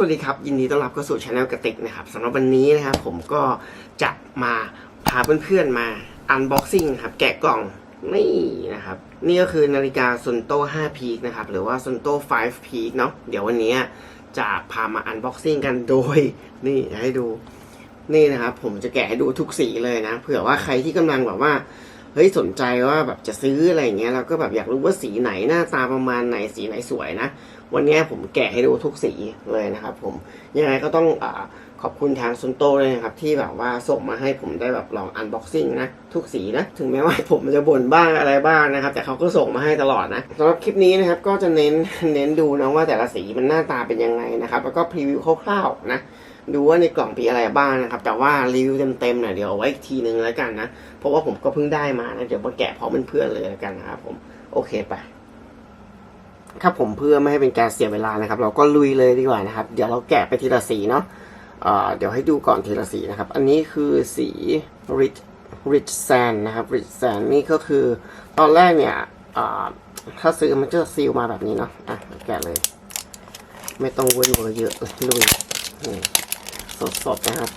วัสดีครับ ยินดีต้อนรับเข้าสู่ช anel กระติกนะครับสำหรับวันนี้นะครับผมก็จะมาพาเพื่อนๆมา unboxing นะครับ แกะกล่องนี่นะครับ นี่ก็คือนาฬิกา Sunto 5 Peak นะครับ หรือว่า Sunto 5 Peak เนาะเดี๋ยววันนี้จะพามา unboxing กันโดย นี่ให้ดู นี่นะครับ ผมจะแกะให้ดูทุกสีเลยนะ เผื่อว่าใครที่กำลังแบบว่าเฮ้ยสนใจว่าแบบจะซื้ออะไรอย่างเงี้ยแล้วก็แบบอยากรู้ว่าสีไหนหน้าตาประมาณไหนสีไหนสวยนะ วันนี้ผมแกะให้ดูทุกสีเลยนะครับ ผมยังไงก็ต้องอขอบคุณทางซุนโต้เลยนะครับ ที่แบบว่าส่งมาให้ผมได้แบบลองอันบ็อกซิ่งนะ ทุกสีนะ ถึงแม้ว่าผมจะบ่นบ้างอะไรบ้างนะครับ แต่เขาก็ส่งมาให้ตลอดนะสำหรับคลิปนี้นะครับก็จะเน้นเน้นดูนะว่าแต่ละสีมันหน้าตาเป็นยังไงนะครับ แล้วก็พรีวิวคร่าวๆนะดูว่าในกล่องมีอะไรบ้างนะครับ แต่ว่ารีวิวเต็มๆเนี่ยเดี๋ยวเอาไว้อีกทีนึงแล้วกันนะ เพราะว่าผมก็เพิ่งได้มานะเดี๋ยวมาแกะพร้อมเพื่อนๆเลยแล้วกันนะครับผมโอเคไป ครับผมเพื่อไม่ให้เป็นการเสียเวลานะครับ เราก็ลุยเลยดีกว่านะครับ เดี๋ยวเราแกะไปทีละสีเนาะเเดี๋ยวให้ดูก่อนทีละสีนะครับ อันนี้คือสี rich rich sand นะครับ rich sand นี่ก็คือตอนแรกเนี่ยถ้าซื้อมันจะซีลมาแบบนี้เนาะอะแกะเลย ไม่ต้องเว้นเวอร์เยอะลุยนี่สดนะครับ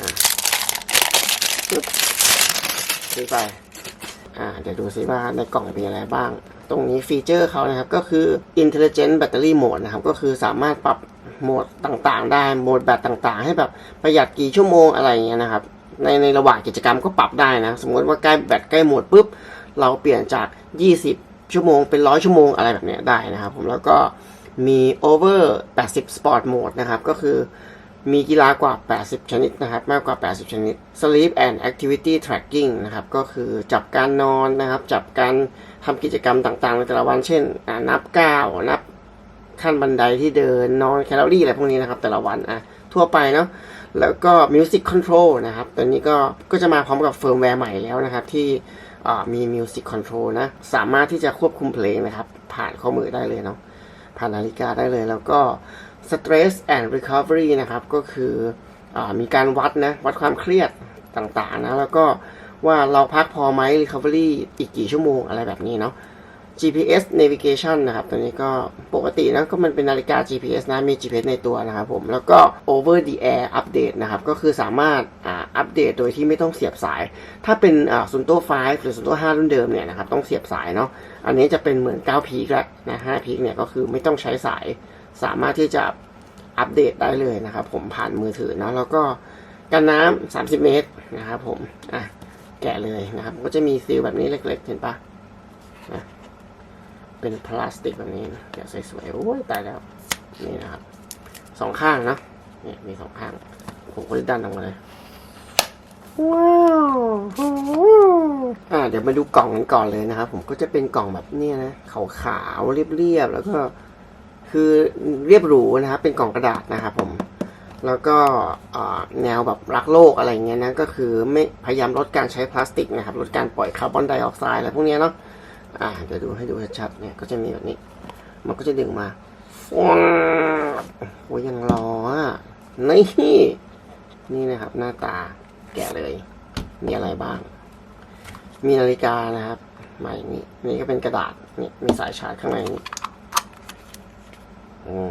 อะปึ๊บซื้อไป อ่าเดี๋ยวดูซิว่าในกล่องมีอะไรบ้าง ตรงนี้ฟีเจอร์เขานะครับก็คือ intelligent battery mode นะครับก็คือสามารถปรับโหมดต่างๆ ได้โหมดแบตต่างๆ ให้แบบประหยัดกี่ชั่วโมงอะไรอย่างเงี้ยนะครับในในระหว่างกิจกรรมก็ปรับได้นะสมมติว่าใกล้แบตใกล้หมดปุ๊บเราเปลี่ยนจาก 20 ชั่วโมงเป็น100ชั่วโมงอะไรแบบเนี้ยได้นะครับผมแล้วก็มี over 80 sport mode นะครับก็คือ มีกีฬากว่า 80 ชนิดนะครับ มากกว่า 80 ชนิด Sleep and Activity Tracking นะครับ ก็คือจับการนอนนะครับ จับการทำกิจกรรมต่างๆ ในแต่ละวัน เช่น นับก้าวนับขั้นบันไดที่เดิน นอนแคลอรี่อะไรพวกนี้นะครับ แต่ละวันอะทั่วไปเนาะ แล้วก็ Music Control นะครับ ตัวนี้ก็ก็จะมาพร้อมกับเฟิร์มแวร์ใหม่แล้วนะครับ ที่มี Music Control นะ สามารถที่จะควบคุมเพลงนะครับ ผ่านข้อมือได้เลยเนาะ ผ่านนาฬิกาได้เลย แล้วก็ stress and recovery นะครับก็คืออมีการวัดนะวัดความเครียดต่างๆนะแล้วก็ว่าเราพักพอไหม recovery อีกกี่ชั่วโมงอะไรแบบนี้เนาะ GPS navigation นะครับ ตัวนี้ก็ปกตินะก็มันเป็นนาฬิกา GPS นะ มี GPS ในตัวนะครับผม แล้วก็ over the air update นะครับ ก็คือสามารถอัปเดตโดยที่ไม่ต้องเสียบสาย ถ้าเป็นอ่า Sunto 5หรือ Sunto 5รุ่นเดิมเนี่ยนะครับ ต้องเสียบสายเนาะ อันนี้จะเป็นเหมือน9พีกแล้วนะ5พีกเนี่ยก็คือไม่ต้องใช้สาย สามารถที่จะอัปเดตได้เลยนะครับ ผมผ่านมือถือเนาะแล้วก็กันน้ำ30 เมตรนะครับ ผมอะแกะเลยนะครับก็จะมีซีลแบบนี้เล็ก ๆ เห็นปะนะเป็นพลาสติกแบบนี้นะแกะสวยๆโอ้ยตายแล้วนี่นะครับสองข้างเนาะเนี่ยมีสองข้างผมก็จะดันออกมาเลยว้าวอ่าเดี๋ยวมาดูกล่องกันก่อนเลยนะครับ ผมก็จะเป็นกล่องแบบเนี้ยนะขาวๆเรียบๆแล้วก็ คือเรียบหรูนะครับ เป็นกล่องกระดาษนะครับผม แล้วก็แนวแบบรักโลกอะไรเงี้ยนะก็คือไม่พยายามลดการใช้พลาสติกนะครับ ลดการปล่อยคาร์บอนไดออกไซด์อะไรพวกเนี้ยเนาะอ่าเดี๋ยวดูให้ดูชัดๆเนี่ยก็จะมีแบบนี้ มันก็จะดึงมาว้าวโอ้ยยังรออะนี่นี่นะครับ หน้าตาแกะเลย มีอะไรบ้าง มีนาฬิกานะครับมาอย่างนี้นี่ก็เป็นกระดาษนี่มีสายชาร์จข้างในนี้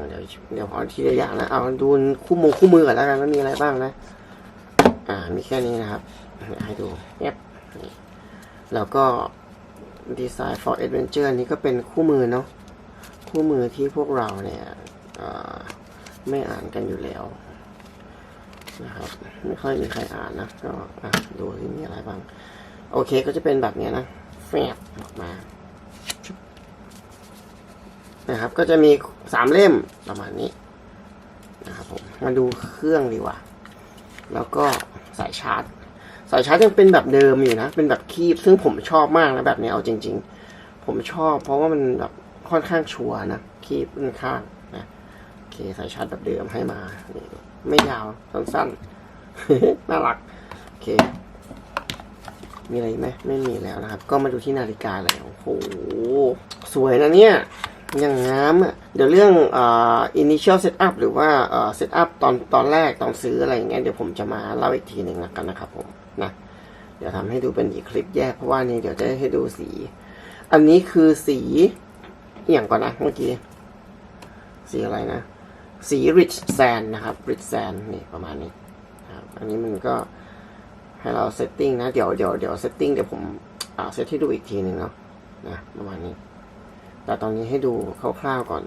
เดี๋ยวเดี๋ยวขอทีละอย่างนะ เอาดูคู่มือคู่มือก่อนแล้วกันว่ามีอะไรบ้างนะ อ่า มีแค่นี้นะครับ ให้ดูเย็บแล้วก็ Design for Adventure นี้ก็เป็นคู่มือเนาะ คู่มือที่พวกเราเนี่ยไม่อ่านกันอยู่แล้วนะครับ ไม่ค่อยมีใครอ่านนะ ก็ดูที่มีอะไรบ้าง โอเคก็จะเป็นแบบนี้นะแฟบออกมา นะครับ ก็จะมีสามเล่มประมาณนี้นะครับผมมาดูเครื่องดีกว่า แล้วก็สายชาร์จ สายชาร์จยังเป็นแบบเดิมอยู่นะ เป็นแบบคีบ ซึ่งผมชอบมากนะแบบนี้เอาจริง ๆ ผมชอบเพราะว่ามันแบบค่อนข้างชัวนะ คีบค่อนข้างนะโอเคสายชาร์จแบบเดิมให้มา ไม่ยาวสั้นๆ น่ารัก โอเค มีอะไรไหมไม่มีแล้วนะครับ ก็มาดูที่นาฬิกาเลยโอ้โห สวยนะเนี่ย อย่างงามอะเดี๋ยวเรื่องอ่อ initial setup หรือว่าเอ่อ setup ตอนตอนแรกตอนซื้ออะไรอย่างเงี้ยเดี๋ยวผมจะมาเล่าอีกทีหนึ่งแล้วกันนะครับผมนะเดี๋ยวทำให้ดูเป็นอีกคลิปแยกเพราะว่านี่เดี๋ยวจะให้ดูสี อันนี้คือสีอย่างก่อนนะเมื่อกี้ สีอะไรนะ สี rich sand นะครับ rich sand นี่ประมาณนี้ครับอันนี้มันก็ให้เราเซตติ้งนะ เดี๋ยวเดี๋ยวเดี๋ยวเซตติ้งเดี๋ยวผมเซตให้ดูอีกทีหนึ่งเนาะนะประมาณนี้ แต่ตอนนี้ให้ดูคร่าวๆก่อน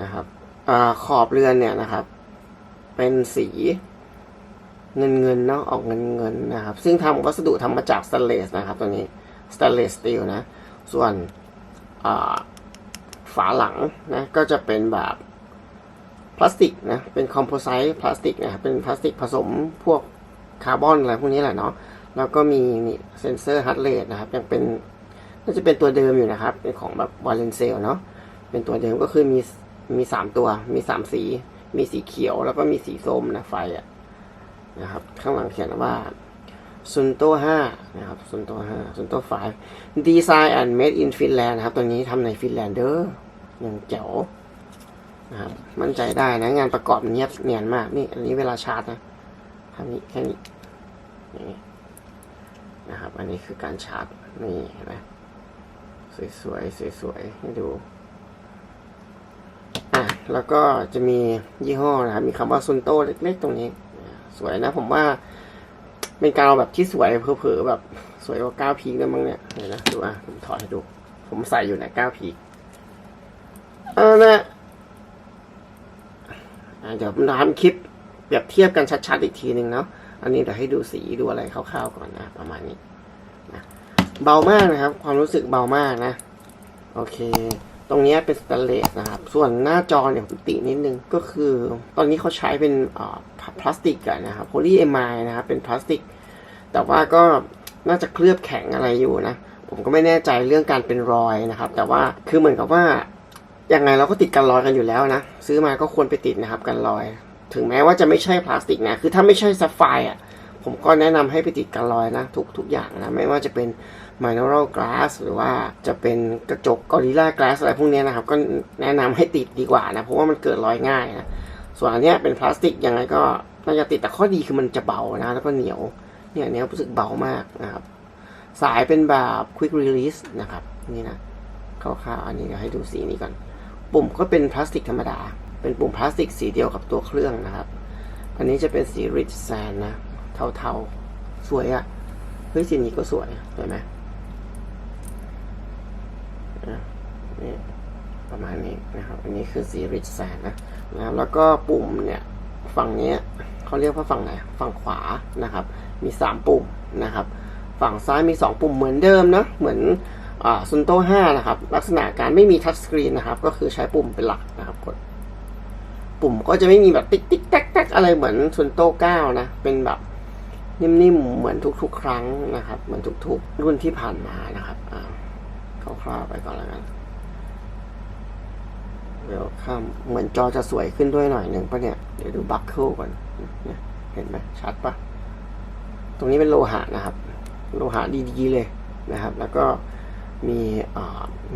นะครับอขอบเรือนเนี่ยนะครับ เป็นสีเงินเงินๆเนาะออกเงินเงินๆนะครับ ซึ่งทำวัสดุทำมาจากสแตนเลสนะครับ ตัวนี้สแตนเลสสตีลนะ ส่วนฝาหลังนะก็จะเป็นแบบพลาสติกนะ เป็นคอมโพไซต์พลาสติกนะครับเป็นพลาสติกผสมพวกคาร์บอนอะไรพวกนี้แหละเนาะ แล้วก็มีนี่เซนเซอร์ฮัตเรทนะครับ ยังเป็น น่าจะเป็นตัวเดิมอยู่นะครับ เป็นของแบบวาเลนเซลเนาะเป็นตัวเดิมก็คือมีมีสามตัว มีสามสี มีสีเขียวแล้วก็มีสีส้มนะไฟอะนะครับ ข้างหลังเขียนว่าซุนโต5นะครับซุนโต5ซุนโต5 Design and Made in Finland นะครับ ตัวนี้ทำในฟินแลนด์เด้ออย่งเจ๋วนะครับ มั่นใจได้นะ งานประกอบเนียบเนียนมาก นี่ อันนี้เวลาชาร์จนะทำนี้แค่นี้อย่นี้นะครับ อันนี้คือการชาร์จ นี่เห็นไหม สวยๆสวยๆให้ดูอะแล้วก็จะมียี่ห้อนะครับมีคำว่าซุนโตเล็ก ๆ ตรงนี้ สวยนะผมว่าเป็นกาวแบบที่สวยเผลอๆแบบสวยกว่าก้าวพีกด้วยมั้งเนี่ยเดี๋ยวนะดูอะผมถอดให้ดู ผมใส่อยู่ในก้าวพีกเอานะอะเดี๋ยวผมทำคลิปเปรียบเทียบกันชัดๆอีกทีหนึ่งเนาะอันนี้เดี๋ยวให้ดูสีดูอะไรคร่าวๆก่อนนะ ประมาณนี้ เบามากนะครับ ความรู้สึกเบามากนะ โอเค ตรงนี้เป็นสแตนเลสนะครับ ส่วนหน้าจอเนี่ยตินิดนึงก็คือ ตอนนี้เขาใช้เป็นพลาสติกอะนะครับโพลีเอมายนะครับ เป็นพลาสติก แต่ว่าก็น่าจะเคลือบแข็งอะไรอยู่นะ ผมก็ไม่แน่ใจเรื่องการเป็นรอยนะครับ แต่ว่าคือเหมือนกับว่ายังไงเราก็ติดกันรอยกันอยู่แล้วนะ ซื้อมาก็ควรไปติดนะครับกันรอย ถึงแม้ว่าจะไม่ใช่พลาสติกนะ คือถ้าไม่ใช่ซัฟไฟอะผมก็แนะนำให้ไปติดกันรอยนะ ทุกทุกอย่างนะ ไม่ว่าจะเป็น mineral glass หรือว่าจะเป็นกระจก gorilla glass อะไรพวกนี้นะครับ ก็แนะนำให้ติดดีกว่านะ เพราะว่ามันเกิดรอยง่ายนะ ส่วนอันเนี้ยเป็นพลาสติกยังไงก็น่าจะติดแต่ข้อดีคือมันจะเบานะ แล้วก็เหนียว เนี่ยเนี้ยรู้สึกเบามากนะครับ สายเป็นแบบ quick release นะครับ นี่นะคร่าวๆอันนี้เดี๋ยวให้ดูสีนี้ก่อน ปุ่มก็เป็นพลาสติกธรรมดา เป็นปุ่มพลาสติกสีเดียวกับตัวเครื่องนะครับ อันนี้จะเป็นสี rich sand นะ เทาๆ สวยอะ่ะ เฮ้ยสีนี้ก็สวยเห็นไหมอะ นี่ประมาณนี้นะครับ อันนี้คือสี rich sand นะนะครับ แล้วก็ปุ่มเนี่ยฝั่งนี้เขาเรียกว่าฝั่งไหนฝั่งขวานะครับ มี 3 ปุ่มนะครับ ฝั่งซ้ายมี 2 ปุ่มเหมือนเดิมนะเหมือนอ่าซุนโต5นะครับ ลักษณะการไม่มีทัชสกรีนนะครับ ก็คือใช้ปุ่มเป็นหลักนะครับกดปุ่มก็จะไม่มีแบบติ๊กติ๊กแต๊กแต๊กอะไรเหมือนซุนโต9นะ เป็นแบบนิ่มๆเหมือนทุกๆ ครั้งนะครับ เหมือนทุกๆ รุ่นที่ผ่านมานะครับอ่าคร่าวๆไปก่อนแล้วกัน เดี๋ยวข้ามเหมือนจอจะสวยขึ้นด้วยหน่อยหนึ่งปะเนี่ย เดี๋ยวดูบัคเคิลก่อนเนี่ยเห็นไหมชัดปะตรงนี้เป็นโลหะนะครับ โลหะดีๆเลยนะครับ แล้วก็มี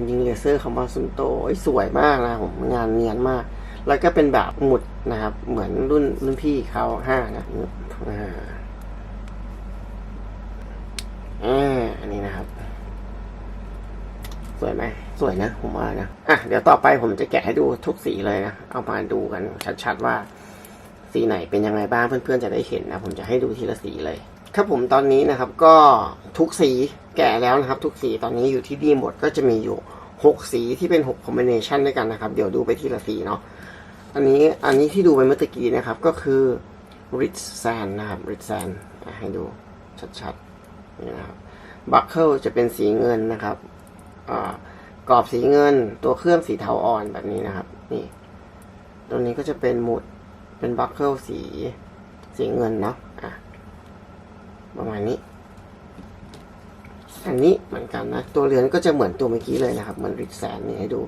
ยิงเลเซอร์คำว่าซุนโตสวยมากนะผมงานเนียนมาก แล้วก็เป็นแบบหมุดนะครับ เหมือนรุ่นรุ่นพี่เขาห้านะอ่าอันนี้นะครับ สวยไหม สวยนะผมว่านะอะเดี๋ยวต่อไปผมจะแกะให้ดูทุกสีเลยนะ เอามาดูกันชัดๆว่า สีไหนเป็นยังไงบ้างเพื่อนๆจะได้เห็นนะ ผมจะให้ดูทีละสีเลย ครับผมตอนนี้นะครับก็ทุกสีแกะแล้วนะครับ ทุกสีตอนนี้อยู่ที่ดีหมดก็จะมีอยู่หกสีที่เป็นหกคอมบิเนชันด้วยกันนะครับ เดี๋ยวดูไปทีละสีเนาะอันนี้อันนี้ที่ดูไปเมื่อกี้นะครับก็คือ rich sand นะครับ rich sand ให้ดูชัดๆนี่นะครับ buckle จะเป็นสีเงินนะครับอ่า กรอบสีเงิน ตัวเครื่องสีเทาอ่อนแบบนี้นะครับ นี่ ตรงนี้ก็จะเป็นหมุดเป็นบัคเกิลสีสีเงินเนาะอะประมาณนี้ อันนี้เหมือนกันนะ ตัวเรือนก็จะเหมือนตัวเมื่อกี้เลยนะครับ เหมือนริกแสนนี่ให้ดู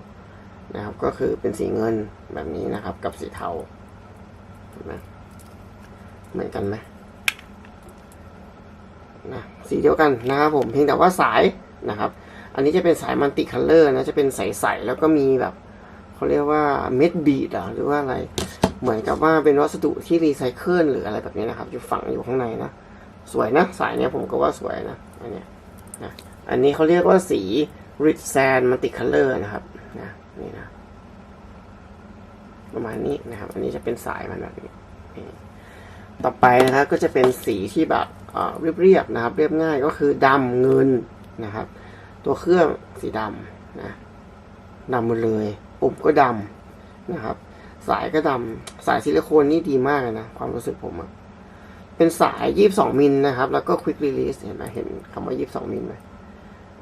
นะครับ ก็คือเป็นสีเงินแบบนี้นะครับ กับสีเทาเห็นไหมเหมือนกันไหมนะสีเดียวกันนะครับผมเพียงแต่ว่าสายนะครับ อันนี้จะเป็นสายมัลติคัลเลอร์นะจะเป็นใสๆแล้วก็มีแบบเขาเรียกว่าเม็ดบีดหรือว่าอะไรเหมือนกับว่าเป็นวัสดุที่รีไซเคิลหรืออะไรแบบนี้นะครับ อยู่ฝังอยู่ข้างในนะสวยนะสายเนี้ยผมก็ว่าสวยนะอันเนี้ยนะอันนี้เขาเรียกว่าสี rich sand multicolor นะครับนะนี่นะประมาณนี้นะครับ อันนี้จะเป็นสายมันแบบนี้ต่อไปนะครับก็จะเป็นสีที่แบบเออเรียบๆนะครับ เรียบง่ายก็คือดำเงินนะครับ ตัวเครื่องสีดำนะดำหมดเลย ปุ่มก็ดำนะครับ สายก็ดำสายซิลิโคนนี่ดีมากนะ ความรู้สึกผมอะเป็นสาย 22 มิลนะครับ แล้วก็ quick release เห็นไหมเห็นคำว่า 22 มิลไหม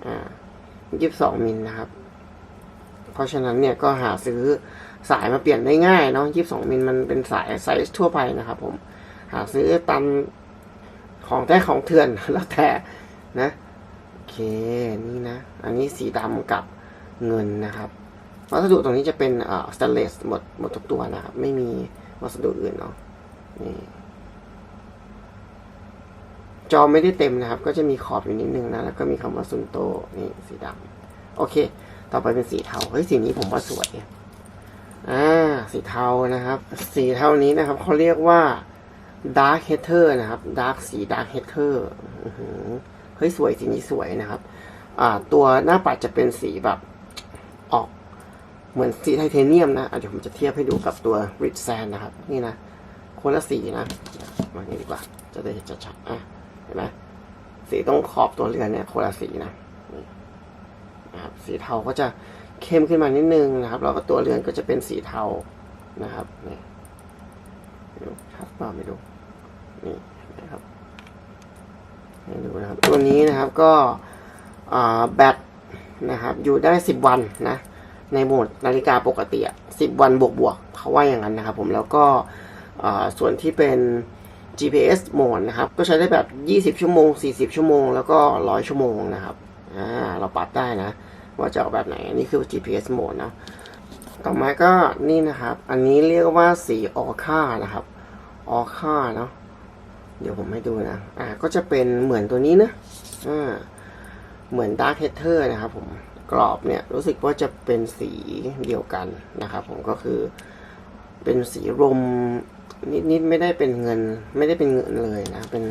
อ่า 22 มิลนะครับ เพราะฉะนั้นเนี่ยก็หาซื้อสายมาเปลี่ยนได้ง่ายเนาะ 22 มิลมันเป็นสายไซส์ทั่วไปนะครับผม หาซื้อตามของแท้ของเถื่อนแล้วแต่นะ เค นี่นะ อันนี้สีดำกับเงินนะครับวัสดุตรงนี้จะเป็นเอ่อสแตนเลสหมดหมดทุกตัวนะครับ ไม่มีวัสดุอื่นเนาะนี่จอไม่ได้เต็มนะครับ ก็จะมีขอบอยู่นิดนึงนะ แล้วก็มีคำว่าซุนโต นี่สีดำโอเค ต่อไปเป็นสีเทา เฮ้ย สีนี้ผมว่าสวยอ่า สีเทานะครับ สีเทานี้นะครับ เขาเรียกว่า Dark h e a t e r นะครับ Dark สี Dark h e a t e r เฮ้ยสวยสีนี้สวยนะครับ อ่า ตัวหน้าปัดจะเป็นสีแบบออกเหมือนสีไทเทเนียมนะเดี๋ยวผมจะเทียบให้ดูกับตัว Rich Sand นะครับ นี่นะคนละสีนะมาอย่างนี้ดีกว่า จะได้เห็นชัดๆอะเห็นไหมสีตรงขอบตัวเรือนเนี่ยคนละสีนะนะครับสีเทาก็จะเข้มขึ้นมานิดนึงนะครับ แล้วก็ตัวเรือนก็จะเป็นสีเทานะครับนี่ไม่รู้ชัดเปล่าไม่รู้นี่ ให้ดูนะครับตัวนี้นะครับก็แบตนะครับอยู่ได้สิบวันนะในโหมดนาฬิกาปกติอะสิบวันบวกบวกเขาว่าอย่างนั้นนะครับผมแล้วก็ส่วนที่เป็น GPS โหมดนะครับก็ใช้ได้แบบ 20 ชั่วโมง 40 ชั่วโมง แล้วก็ 100 ชั่วโมงนะครับเราปรับได้นะ ว่าจะเอาแบบไหนอันนี้คือ GPS โหมดนะต่อมาก็นี่นะครับ อันนี้เรียกว่าสีออค่านะครับออค่าเนาะ เดี๋ยวผมให้ดูนะ อ่า ก็จะเป็นเหมือนตัวนี้นะ อ่า เหมือน Dark Heather นะครับผม กรอบเนี่ยรู้สึกว่าจะเป็นสีเดียวกันนะครับผมก็คือ เป็นสีรมนิดๆไม่ได้เป็นเงิน ไม่ได้เป็นเงินเลยนะ เป็น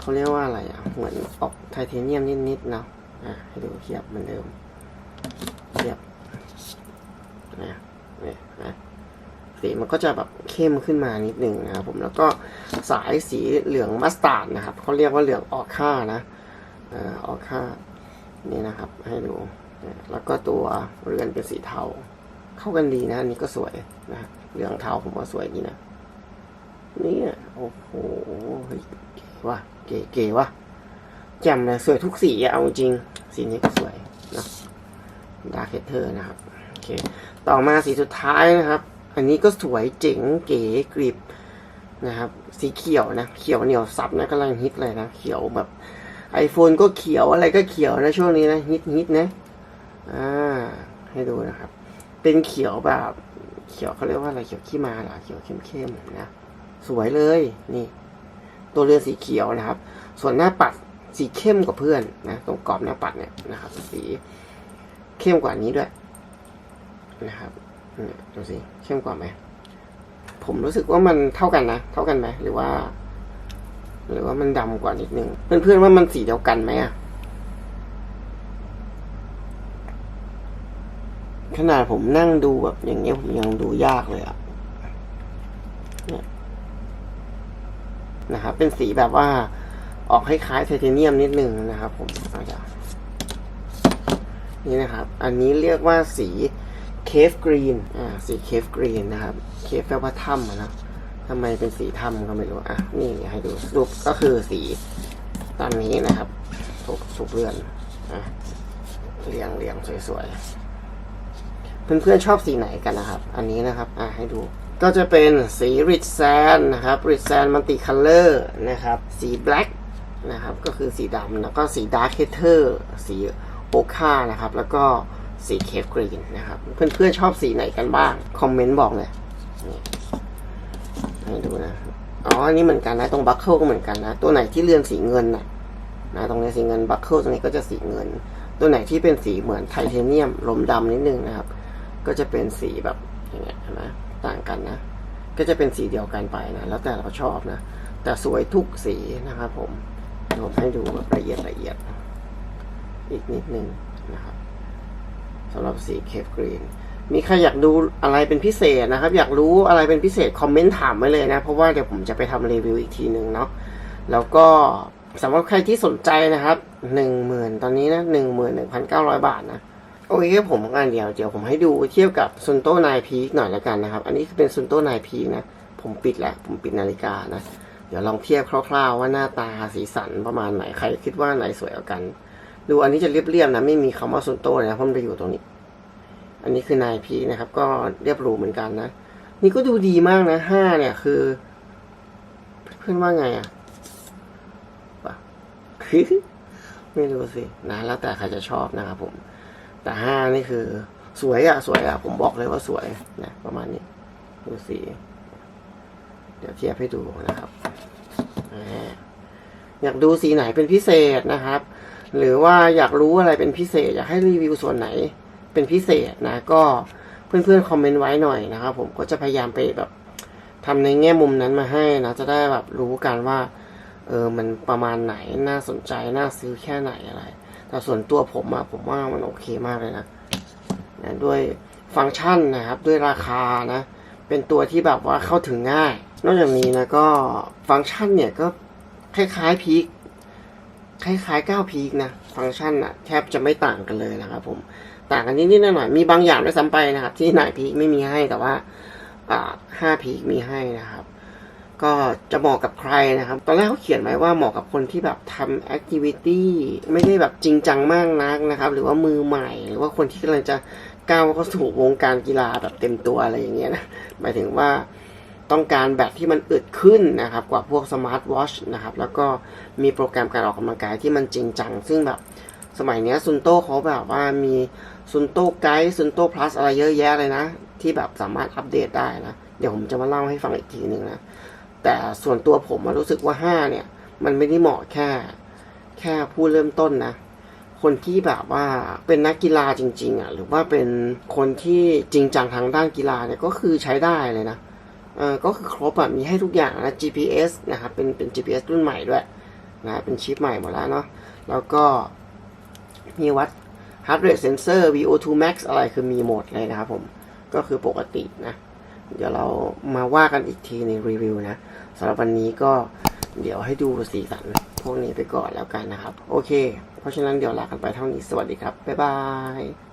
เขาเรียกว่าอะไรอะ เหมือนออกไทเทเนียมนิดๆเนาะ อะให้ดูเทียบเหมือนเดิมเทียบนะีมันก็จะแบบเข้มขึ้นมานิดหนึ่งนะครับผมแล้วก็สายสีเหลืองมัสตาร์ดนะครับเขาเรียกว่าเหลืองออกค่านะออกค่านี่นะครับให้ดูแล้วก็ตัวเรือนเป็นสีเทา เข้ากันดีนะอันนี้ก็สวยนะเหลืองเทาผมว่าสวยดีนะนี่โอ้โหเก๋ว่ะเก๋เก๋ว่ะแจ่มเลยสวยทุกสีเอาจริง สีนี้ก็สวยนะดาร์คเทอร์นะครับโอเคต่อมาสีสุดท้ายนะครับ อันนี้ก็สวยเจ๋งเก๋กริบนะครับ สีเขียวนะ เขียวเหนียวสับนะกำลังฮิตเลยนะ เขียวแบบ iPhone ก็เขียวอะไรก็เขียวนะช่วงนี้นะฮิตฮิตนะอ่าให้ดูนะครับ เป็นเขียวแบบ เขียวเขาเรียกว่าอะไรเขียวขี้มาหรอเขียวเข้มๆนะสวยเลยนี่ ตัวเรือสีเขียวนะครับ ส่วนหน้าปัดสีเข้มกว่าเพื่อนนะตรงกรอบหน้าปัดเนี่ยนะครับ สีเข้มกว่านี้ด้วยนะครับ ดูสิเข้มกว่าไหมผมรู้สึกว่ามันเท่ากันนะ เท่ากันไหมหรือว่า หรือว่ามันดำกว่านิดนึงเพื่อนๆว่ามันสีเดียวกันไหมอะขนาดผมนั่งดูแบบอย่างเงี้ยผมยังดูยากเลยอะนะครับเป็นสีแบบว่าออกคล้ายๆไทเทเนียมนิดนึงนะครับ ผมนี่นะครับ อันนี้เรียกว่าสี ฟกรีน อ่า สีเคฟกรีนนะครับ เคฟแปลว่าถ้ำนะทำไมเป็นสีถ้ำก็ไม่รู้ อะ นี่ให้ดูรูปก็คือสีตามนี้นะครับ ถูกถูกเรือนอะเรียงเรียงสวยๆ เพื่อนๆชอบสีไหนกันนะครับ อันนี้นะครับ อะให้ดู ก็จะเป็นสี Rich Sand นะครับ Rich Sand Multi Color นะครับ สี Black นะครับ ก็คือสีดำแล้วก็สี Dark Heather สีโอค่านะครับ แล้วก็ สี Cave Green นะครับ เพื่อนๆชอบสีไหนกันบ้าง คอมเมนต์บอกเลยนี่ให้ดูนะ อ๋อ อันนี้เหมือนกันนะ ตรงบัคเคิลก็เหมือนกันนะ ตัวไหนที่เรือนสีเงินนะนะ ตรงนี้สีเงินบัคเคิลตรงนี้ก็จะสีเงิน ตัวไหนที่เป็นสีเหมือนไทเทเนียมลมดำนิดนึงนะครับ ก็จะเป็นสีแบบอย่างเงี้ยนไหมต่างกันนะ ก็จะเป็นสีเดียวกันไปนะ แล้วแต่เราชอบนะ แต่สวยทุกสีนะครับผมผมให้ดูแบบละเอียดละเอียด อีกนิดนึงนะครับ สำหรับสีเคฟกรีนมีใครอยากดูอะไรเป็นพิเศษนะครับ อยากรู้อะไรเป็นพิเศษคอมเมนต์ถามไว้เลยนะ เพราะว่าเดี๋ยวผมจะไปทำรีวิวอีกทีหนึ่งเนาะแล้วก็สำหรับใครที่สนใจนะครับหนึ่งหมื่นตอนนี้นะหนึ่งหมื่นหนึ่งพันเก้าร้อยบาทนะโอเคผมงานเดียวเดี๋ยวผมให้ดูเทียบกับซุนโต้นายพีคหน่อยแล้วกันนะครับ อันนี้คือเป็นซุนโต้นายพีคนะ ผมปิดแล้วผมปิดนาฬิกานะ เดี๋ยวลองเทียบคร่าวๆ ว่าหน้าตาสีสันประมาณไหนใครคิดว่าไหนสวยกว่ากัน ดูอันนี้จะเรียบๆนะไม่มีคำว่าซุนโต้เลยนะเพราะมันจะอยู่ตรงนี้ อันนี้คือนายพีนะครับ ก็เรียบหรูเหมือนกันนะ นี่ก็ดูดีมากนะห้าเนี่ยคือ เพื่อนว่าไงอะวะไม่รู้สินะแล้วแต่ใครจะชอบนะครับผม แต่ห้านี่คือ สวยอะสวยอะผมบอกเลยว่าสวยนะประมาณนี้ดูสีเดี๋ยวเทียบให้ดูนะครับอยากดูสีไหนเป็นพิเศษนะครับ หรือว่าอยากรู้อะไรเป็นพิเศษ อยากให้รีวิวส่วนไหนเป็นพิเศษนะก็เพื่อนๆคอมเมนต์ไว้หน่อยนะครับผมก็จะพยายามไปแบบทำในแง่มุมนั้นมาให้นะจะได้แบบรู้กันว่าเออมันประมาณไหนน่าสนใจน่าซื้อแค่ไหนอะไร แต่ส่วนตัวผมอะผมว่ามันโอเคมากเลยนะนะด้วยฟังก์ชันนะครับด้วยราคานะ เป็นตัวที่แบบว่าเข้าถึงง่าย นอกจากนี้นะก็ฟังก์ชันเนี่ยก็คล้ายๆพีค คล้ายๆ9พีคนะ ฟังก์ชันอะแทบจะไม่ต่างกันเลยนะครับผม ต่างกันนิดๆหน่อยๆมีบางอย่างด้วยซ้ำไปนะครับ ที่ไหนพีคไม่มีให้แต่ว่าห้าพีคมีให้นะครับ ก็จะเหมาะกับใครนะครับ ตอนแรกเขาเขียนไว้ว่าเหมาะกับคนที่แบบทำแอคทิวิตี้ไม่ได้แบบจริงจังมากนักนะครับ หรือว่ามือใหม่ หรือว่าคนที่กำลังจะก้าวเข้าสู่วงการกีฬาแบบเต็มตัวอะไรอย่างเงี้ยนะ หมายถึงว่า ต้องการแบตที่มันอึดขึ้นนะครับกว่าพวกสมาร์ทวอชนะครับแล้วก็มีโปรแกรมการออกกำลังกายที่มันจริงจัง ซึ่งแบบสมัยนี้ซุนโต้เขาแบบว่ามีซุนโต้ไกด์ซุนโต้พลัสอะไรเยอะแยะเลยนะ ที่แบบสามารถอัปเดตได้นะ เดี๋ยวผมจะมาเล่าให้ฟังอีกทีหนึ่งนะ แต่ส่วนตัวผมรู้สึกว่าห้าเนี่ย มันไม่ได้เหมาะแค่ แค่ผู้เริ่มต้นนะ คนที่แบบว่าเป็นนักกีฬาจริง ๆอะหรือว่าเป็นคนที่จริงจังทางด้านกีฬาเนี่ยก็คือใช้ได้เลยนะ ก็คือครบอะมีให้ทุกอย่างนะ GPS นะครับ เป็นเป็น GPS รุ่นใหม่ด้วยนะเป็นชิปใหม่หมดแล้วเนาะ แล้วก็มีวัด heart rate sensor VO2 max อะไรคือมีหมดเลยนะครับผม ก็คือปกตินะ เดี๋ยวเรามาว่ากันอีกทีในรีวิวนะสำหรับวันนี้ก็เดี๋ยวให้ดูสีสันพวกนี้ไปก่อนแล้วกันนะครับ โอเค เพราะฉะนั้นเดี๋ยวลากันไปเท่านี้สวัสดีครับ บ๊ายบาย